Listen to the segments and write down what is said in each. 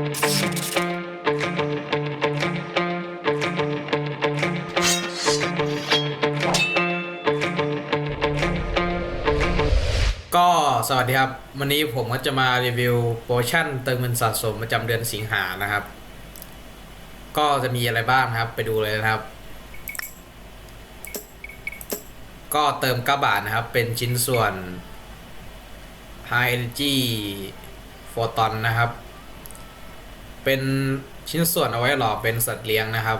ก็สวัสดีครับ วันนี้ผมก็จะมารีวิวโปรชั่นเติมเงินสะสมประจำเดือนสิงหานะครับ ก็จะมีอะไรบ้างครับไปดูเลยนะครับ ก็เติม9บาทนะครับ เป็นชิ้นส่วน High Energy Photon นะครับ เป็นชิ้นส่วนเอาไว้หล่อเป็นสัตว์เลี้ยงนะครับ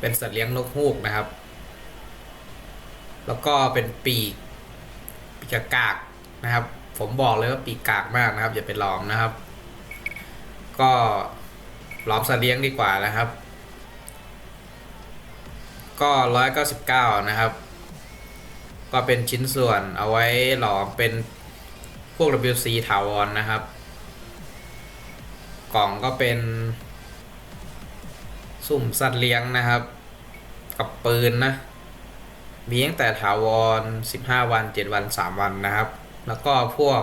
เป็นสัตว์เลี้ยงนกฮูกนะครับ แล้วก็เป็นปีกปีกกากนะครับ ผมบอกเลยว่าปีกกากมากนะครับ อย่าไปลองนะครับ ก็ลอมสัตว์เลี้ยงดีกว่านะครับ ก็ร้อยเก้าสิบเก้านะครับ ก็เป็นชิ้นส่วนเอาไว้หลอมเป็นพวก WC ถาวรนะครับ กล่องก็เป็น สุ่มสัตว์เลี้ยงนะครับ กับปืนนะ มีตั้งแต่ถาวร 15 วัน 7 วัน 3 วันนะครับ แล้วก็พวก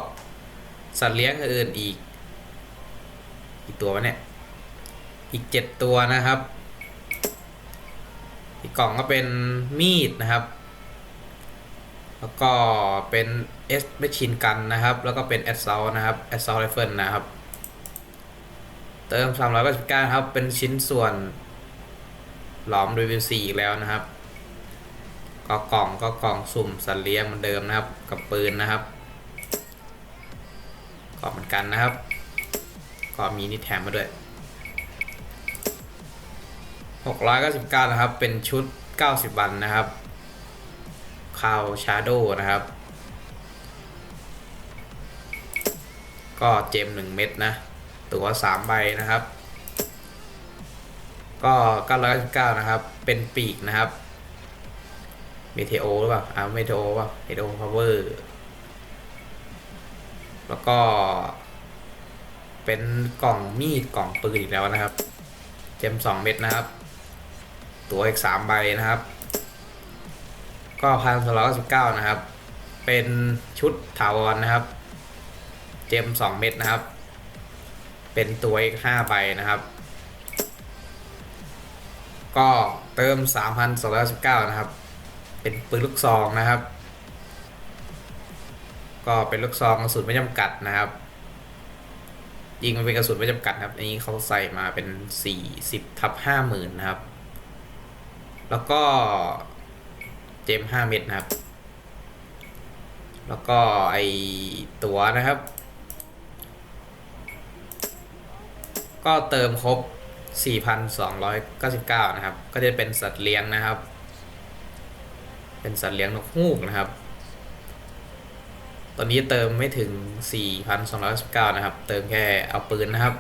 สัตว์เลี้ยงอื่นอีก อีกตัววะเนี่ย อีก 7 ตัวนะครับ อีกกล่องก็เป็นมีดนะครับแล้วก็เป็น S Machine Gun นนะครับ แล้วก็เป็น Assault นะครับ Assault Rifle นะครับ เติม399ครับ เป็นชิ้นส่วนหลอม WC อีกแล้วนะครับก็กล่องก็กล่องสุ่มสัตว์เลี้ยงเหมือนเดิมนะครับ กับปืนนะครับก็เหมือนกันนะครับก็มีนิดแถมมาด้วย699นะครับ เป็นชุด 90 วันนะครับคาวชาโดนะครับ ก็เจม1เม็ดนะ ตัว3ใบนะครับ ก็999นะครับ เป็นปีกนะครับเมเทโอหรือเปล่าอ่าเมเทโอป่ะเมเทโอพาวเวอร์แล้วก็ เป็นกล่องมีดกล่องปืนอีกแล้วนะครับ เจมสองเม็ดนะครับ ตัวอีกสามใบนะครับ ก็พันสองร้อยสิบเก้านะครับ เป็นชุดถาวรนะครับ เจมสองเม็ดนะครับ เป็นตัวอีกห้าใบนะครับ ก็เติมสามพันสองร้อยสิบเก้านะครับ เป็นปืนลูกซองนะครับ ก็เป็นลูกซองกระสุนไม่จำกัดนะครับยิงมันเป็นกระสุนไม่จำกัดครับ อันนี้เขาใส่มาเป็น 40ทับ50,000นะครับ แล้วก็เจม 5 เม็ดนะครับ แล้วก็ไอตัวนะครับ ก็เติมครบ 4,299 นะครับ ก็จะเป็นสัตว์เลี้ยงนะครับ เป็นสัตว์เลี้ยงนกฮูกนะครับ ตอนนี้เติมไม่ถึง 4,219นะครับ เติมแค่เอาปืนนะครับ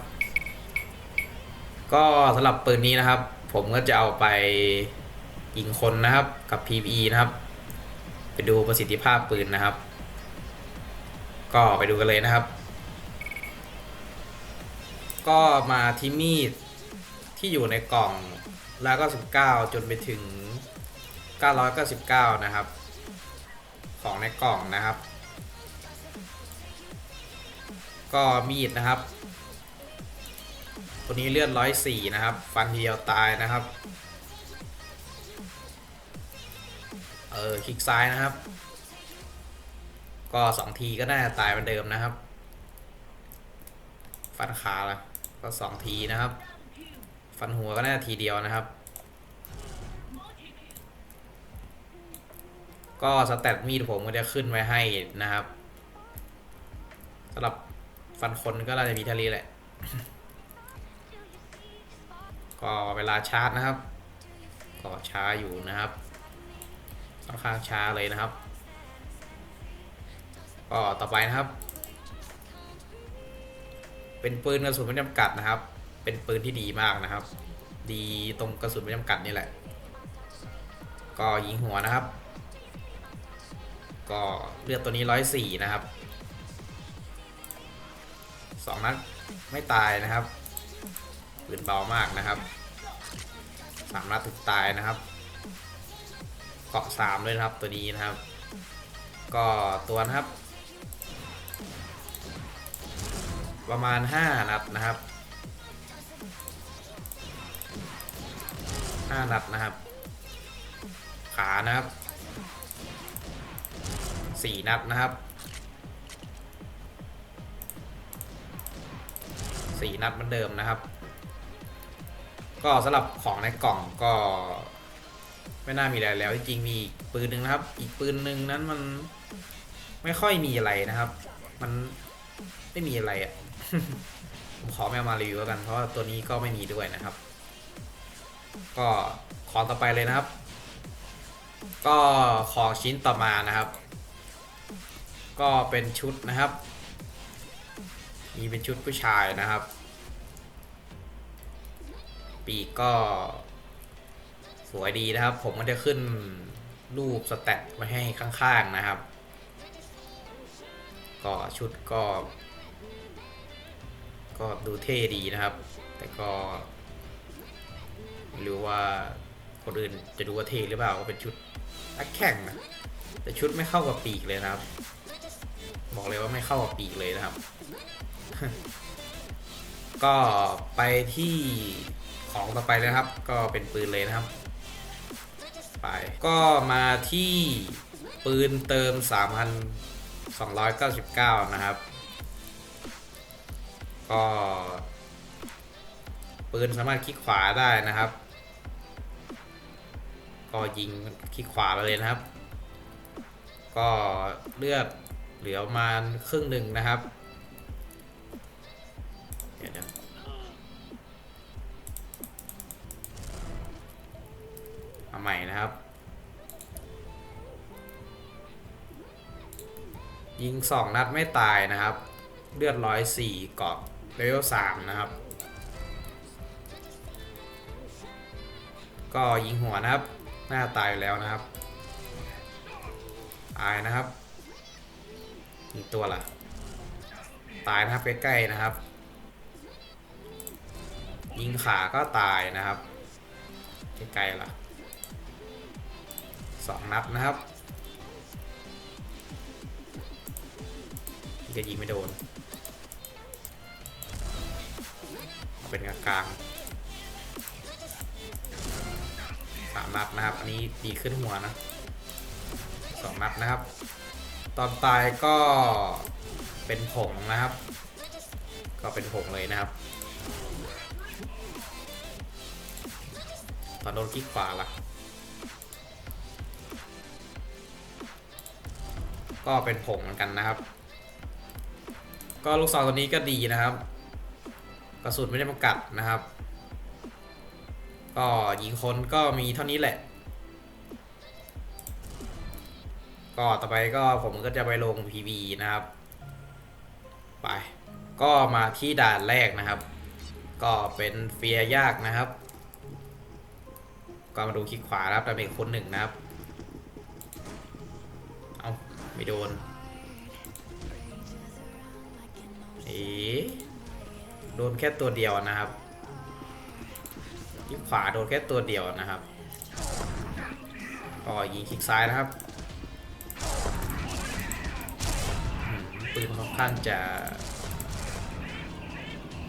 ก็สำหรับปืนนี้นะครับ ผมก็จะเอาไปยิงคนนะครับกับ PVE นะครับ ไปดูประสิทธิภาพปืนนะครับ ก็ไปดูกันเลยนะครับ ก็มาที่มีดที่อยู่ในกล่องแล้วก็19จนไปถึง 999 นะครับ ของในกล่องนะครับ ก็มีดนะครับ ตัวนี้เลือดร้อยสี่นะครับ ฟันเดียวตายนะครับ เออคลิกซ้ายนะครับ ก็สองทีก็น่าจะตายเหมือนเดิมนะครับ ฟันขาละ ก็สองทีนะครับ ฟันหัวก็น่าทีเดียวนะครับ ก็สแตทมีดผมก็จะขึ้นไว้ให้นะครับสำหรับฟันคนก็น่าจะมีเท่านี้แหละ ก็เวลาชาร์จนะครับ ก็ช้าอยู่นะครับค่อนข้างช้าเลยนะครับ ก็ต่อไปนะครับ เป็นปืนกระสุนไม่จำกัดนะครับ เป็นปืนที่ดีมากนะครับ ดีตรงกระสุนไม่จำกัดนี่แหละ ก็ยิงหัวนะครับ ก็เลือดตัวนี้ร้อยสี่นะครับสองนัดไม่ตายนะครับปืนเบามากนะครับสามนัดถึงตายนะครับ เกาะสามด้วยนะครับตัวนี้นะครับ ก็ตัวนะครับ ประมาณ 5 นัดนะครับ 5 นัดนะครับ ขานะครับ 4 นัดนะครับ 4 นัดเหมือนเดิมนะครับ ก็สำหรับของในกล่องก็ไม่น่ามีอะไรแล้วจริงมีปืนหนึ่งนะครับ อีกปืนหนึ่งนั้นมันไม่ค่อยมีอะไรนะครับ มันไม่มีอะไรอะ่ะ ผมขอไม่เอามารีวิวแล้วกันเพราะว่าตัวนี้ก็ไม่มีด้วยนะครับ ก็ของต่อไปเลยนะครับ ก็ของชิ้นต่อมานะครับ ก็เป็นชุดนะครับ มีเป็นชุดผู้ชายนะครับ ปีกก็ สวยดีนะครับ ผมก็จะขึ้นรูปสแตทไว้ให้ข้างๆนะครับ ก็ชุดก็ ก็ดูเท่ดีนะครับ แต่ก็ไม่รู้ว่าคนอื่นจะดูว่าเท่หรือเปล่าก็เป็นชุดนักแข่งนะแต่ชุดไม่เข้ากับปีกเลยนะครับ บอกเลยว่าไม่เข้ากับปีกเลยนะครับ ก็ไปที่ของต่อไปเลยนะครับ ก็เป็นปืนเลยนะครับ ไปก็มาที่ปืนเติม 3,299 นะครับ ก็ปืนสามารถคลิกขวาได้นะครับ ก็ยิงคลิกขวาไปเลยนะครับ ก็เลือดเหลือประมาณครึ่งหนึ่งนะครับเดี๋ยวเอาใหม่นะครับ ยิงสองนัดไม่ตายนะครับ เลือดร้อยสี่เกาะ เลเวลสามนะครับ ก็ยิงหัวนะครับ หน้าตายแล้วนะครับตายนะครับอีกตัวล่ะ ตายนะครับใกล้ๆนะครับ ยิงขาก็ตายนะครับใกล้ๆล่ะสองนัดนะครับที่จะยิงไม่โดน เป็นกลางสามนัดนะครับ อันนี้ดีขึ้นหัวนะสองนัดนะครับ ตอนตายก็เป็นผงนะครับ ก็เป็นผงเลยนะครับ ตอนโดนคลิกขวาล่ะ ก็เป็นผงเหมือนกันนะครับ ก็ลูกซองตัวนี้ก็ดีนะครับ กระสุนไม่ได้จำกัดนะครับ ก็ยิงคนก็มีเท่านี้แหละ ก็ต่อไปก็ผมก็จะไปลง PV นะครับ ไป ก็มาที่ด่านแรกนะครับ ก็เป็นเฟียร์ยากนะครับ ก็มาดูคลิกขวาครับดาเมจคนหนึ่งนะครับ เอาไม่โดนเอ๋ โดนแค่ตัวเดียวนะครับคลิกขวาโดนแค่ตัวเดียวนะครับก็ยิงคลิกซ้ายนะครับปืนค่อนข้างจะ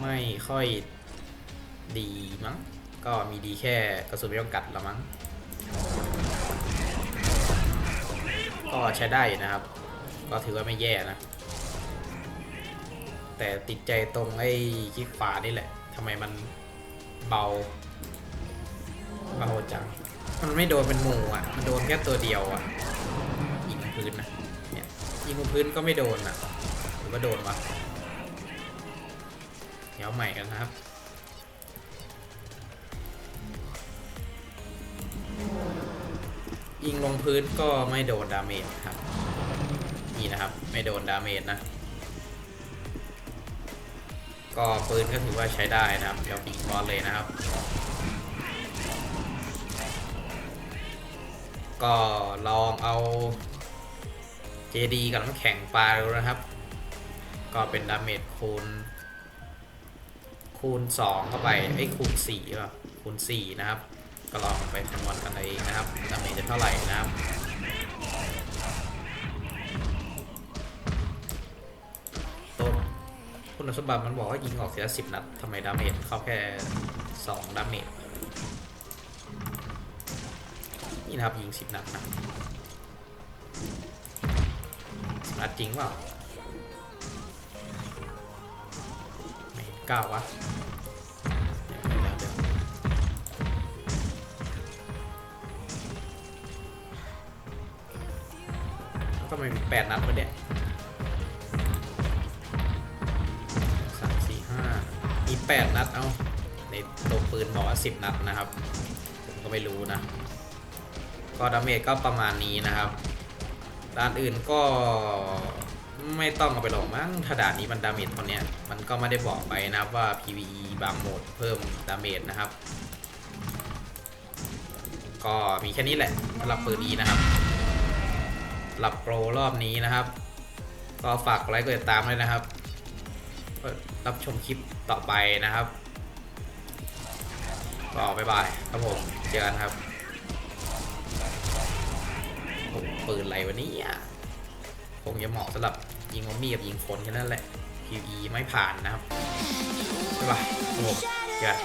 ไม่ค่อยดีมั้ง ก็มีดีแค่กระสุนไม่ต้องกัดละมั้ง ก็ใช้ได้นะครับ ก็ถือว่าไม่แย่นะ แต่ติดใจตรงไอ้คลิกขวานี่แหละทำไมมันเบาเบาจัง มันไม่โดนเป็นหมู่อะ มันโดนแค่ตัวเดียวอะ ยิงพื้นนะ เนี่ย ยิงพื้นก็ไม่โดนอะ หรือว่าโดนวะเดี๋ยวใหม่กันนะครับยิงลงพื้นก็ไม่โดนดาเมจครับ นี่นะครับ ไม่โดนดาเมจนะ ก็ปืนก็ถือว่าใช้ได้นะครับ เดี๋ยวยิงบอลเลยนะครับ ก็ลองเอา JD กับน้ำแข็งปลาดูนะครับ ก็เป็นดาเมจคูณ คูณ 2 เข้าไปไอ้คูณ4ป่ะคูณ 4 นะครับ ก็ลองไปคำนวณกันเองนะครับดาเมจจะเท่าไหร่นะครับ คุณสมบัติมันบอกว่ายิงออกเสียสิบนัดทำไมดาเมจเข้าแค่2ดาเมจนี่นะครับยิงสิบนัดนะสิบนัดจริงเปล่าไม่เก้าวะเดี๋ยวเดี๋ยวทำไมมีแปดนัดวะเนี่ย แปดนัด เอาในตัวปืนบอกว่าสิบนัดนะครับ ผมก็ไม่รู้นะ ก็ดาเมจก็ประมาณนี้นะครับ ด้านอื่นก็ไม่ต้องเอาไปหรอกมั้งถ้าด่านนี้มันดาเมจตอนเนี้ย มันก็ไม่ได้บอกไปนะว่า PVE บางโหมดเพิ่มดาเมจนะครับ ก็มีแค่นี้แหละสำหรับปืนนี้นะครับหลับโปรรอบนี้นะครับ ก็ฝากไลค์กดติดตามด้วยนะครับ รับชมคลิปต่อไปนะครับก็บ๊ายบายครับผมเจอกันครับผมปืนอะไรวะเนี่ยคงจะเหมาะสำหรับยิงมอมมี่กับยิงคนแค่นั้นแหละ PVE ไม่ผ่านนะครับบ๊ายบายครับผมเจอกัน